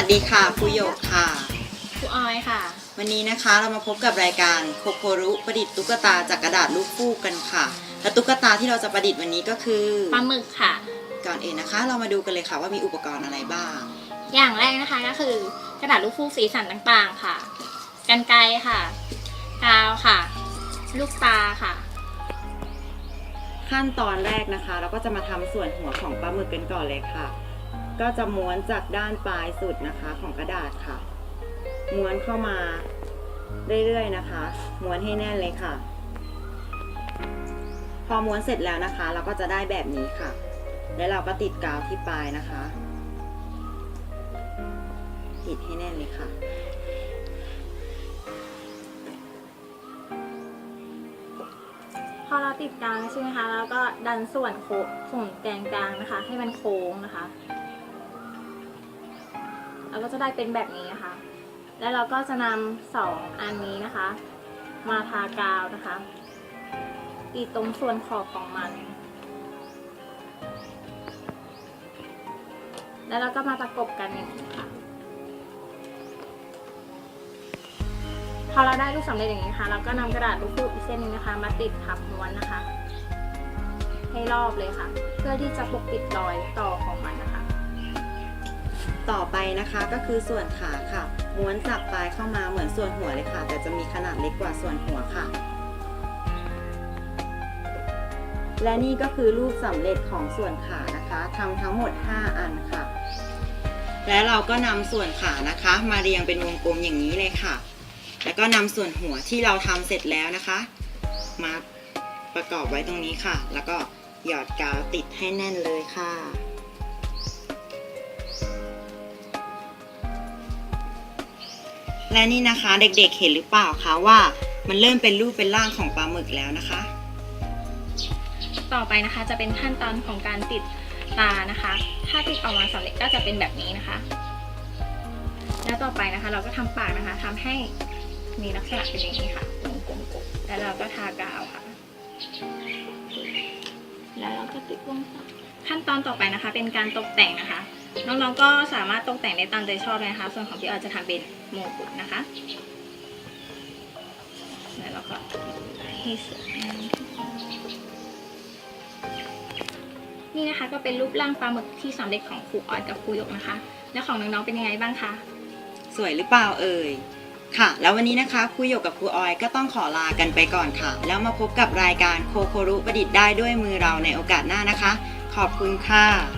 สวัสดีค่ะครูโยกค่ะครูออยค่ะ วันนี้นะคะเรามาพบกับรายการโคโครุประดิษฐ์ตุ๊กตาจากกระดาษลูกฟูกกันค่ะ และตุ๊กตาที่เราจะประดิษฐ์วันนี้ก็คือปลาหมึกค่ะ ก่อนอื่นนะคะ เรามาดูกันเลยค่ะว่ามีอุปกรณ์อะไรบ้าง อย่างแรกนะคะก็คือกระดาษลูกฟูกสีสันต่างๆค่ะกันไกรค่ะกาวค่ะ ลูกตาค่ะ ขั้นตอนแรกนะคะ เราก็จะมาทำส่วนหัวของปลาหมึกกันก่อนเลยค่ะ ก็จะม้วนจากด้านปลายสุดนะคะของกระดาษค่ะ ม้วนเข้ามาเรื่อยๆนะคะ ม้วนให้แน่นเลยค่ะ พอม้วนเสร็จแล้วนะคะ เราก็จะได้แบบนี้ค่ะ แล้วเราก็ติดกาวที่ปลายนะคะ ติดให้แน่นเลยค่ะพอเราติดกลางใช่ไหมคะ แล้วก็ดันส่วนโค้งส่วนแกนกลางนะคะ ให้มันโค้งนะคะ เราก็จะได้เป็นแบบนี้นะคะ แล้วเราก็จะนำสองอันนี้นะคะ มาทากาวนะคะติดตรงส่วนขอบของมัน แล้วเราก็มาประกบกันอย่างนี้ค่ะ พอเราได้รูปสำเร็จอย่างนี้นะคะเราก็นำกระดาษลูกฟูกอีกเส้นนึงนะคะ มาติดทับม้วนนะคะ ให้รอบเลยค่ะ เพื่อที่จะปกปิดรอยต่อของมันนะคะ ต่อไปนะคะก็คือส่วนขาค่ะ ม้วนจากปลายเข้ามาเหมือนส่วนหัวเลยค่ะ แต่จะมีขนาดเล็กกว่าส่วนหัวค่ะ และนี่ก็คือรูปสำเร็จของส่วนขานะคะทำทั้งหมด 5 อันค่ะ และเราก็นำส่วนขานะคะ มาเรียงเป็นวงกลมอย่างนี้เลยค่ะ แล้วก็นำส่วนหัวที่เราทำเสร็จแล้วนะคะ มาประกอบไว้ตรงนี้ค่ะ แล้วก็หยอดกาวติดให้แน่นเลยค่ะ และนี่นะคะเด็กๆเห็นหรือเปล่าคะว่ามันเริ่มเป็นรูปเป็นร่างของปลาหมึกแล้วนะคะ ต่อไปนะคะจะเป็นขั้นตอนของการติดตานะคะ ถ้าติดออกมาสำเร็จก็จะเป็นแบบนี้นะคะ แล้วต่อไปนะคะ เราก็ทำปากนะคะทำให้มีลักษณะเป็นอย่างนี้ค่ะกลมๆแล้วเราก็ทากาวค่ะ แล้วเราก็ติดวงขั้นตอนต่อไปนะคะ เป็นการตกแต่งนะคะ น้องๆก็สามารถตกแต่งได้ตามใจชอบเลยนะคะ ส่วนของพี่ออยจะทำเป็นโมกุฎนะคะ แล้วเราก็ให้สวยงามนี่นะคะก็เป็นรูปร่างปลาหมึกที่สำเร็จของครูออยกับครูหยกนะคะ และของน้องๆเป็นยังไงบ้างคะสวยหรือเปล่าเอ่ย ค่ะ แล้ววันนี้นะคะครูหยกกับครูออยก็ต้องขอลากันไปก่อนค่ะ แล้วมาพบกับรายการโคโครุประดิษฐ์ได้ด้วยมือเราในโอกาสหน้านะคะ ขอบคุณค่ะ